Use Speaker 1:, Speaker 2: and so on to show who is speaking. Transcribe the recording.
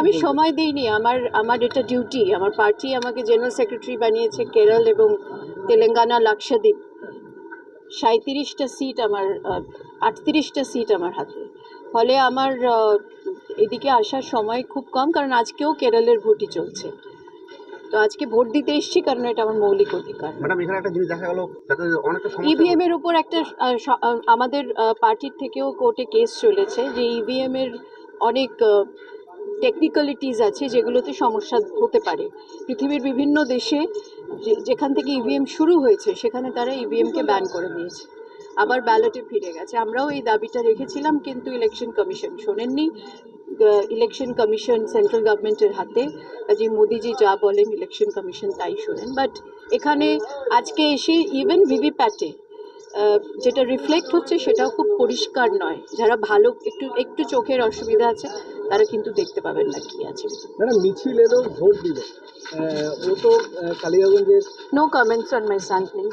Speaker 1: আমি সময় দিইনি আমার আমার এটা ডিউটি আমার পার্টি আমাকে জেনারেল সেক্রেটারি বানিয়েছে কেরল এবং তেলেঙ্গানা লাক্ষাদ্বীপ। সাঁত্রিশটা সিট আমার আটত্রিশটা সিট আমার হাতে। ফলে আমার এদিকে আসার সময় খুব কম কারণ আজকেও কেরলের ভোটই চলছে। তো আজকে ভোট দিতে এসেছি কারণ এটা আমার মৌলিক অধিকার।
Speaker 2: ম্যাডাম এখানে একটা জিনিস দেখা গেল
Speaker 1: ইভিএম এর উপর একটা আমাদের পার্টির থেকেও কোর্টে কেস চলেছে যে ইভিএম এর অনেক টেকনিক্যালিটিস আছে যেগুলোতে সমস্যা হতে পারে। পৃথিবীর বিভিন্ন দেশে যেখান থেকে ইভিএম শুরু হয়েছে, সেখানে তারা ইভিএমকে ব্যান করে দিয়েছে। আবার ব্যালটে ফিরে গেছে। আমরাও এই দাবিটা রেখেছিলাম, কিন্তু ইলেকশন কমিশন শোনেননি। ইলেকশন কমিশন সেন্ট্রাল গভর্নমেন্টের হাতে যে মোদিজি যা বলেন ইলেকশন কমিশন তাই শোনেন। বাট এখানে আজকে এসে ইভেন ভিভিপ্যাটে যেটা রিফ্লেক্ট হচ্ছে সেটাও খুব পরিষ্কার নয়। যারা ভালো, একটু একটু চোখের অসুবিধা আছে তারা কিন্তু দেখতে পাবেন না কি আছে
Speaker 3: ম্যাডাম মিছিল এলো ভোট দিল ও তো কালিয়াগঞ্জের
Speaker 1: no comments on my son please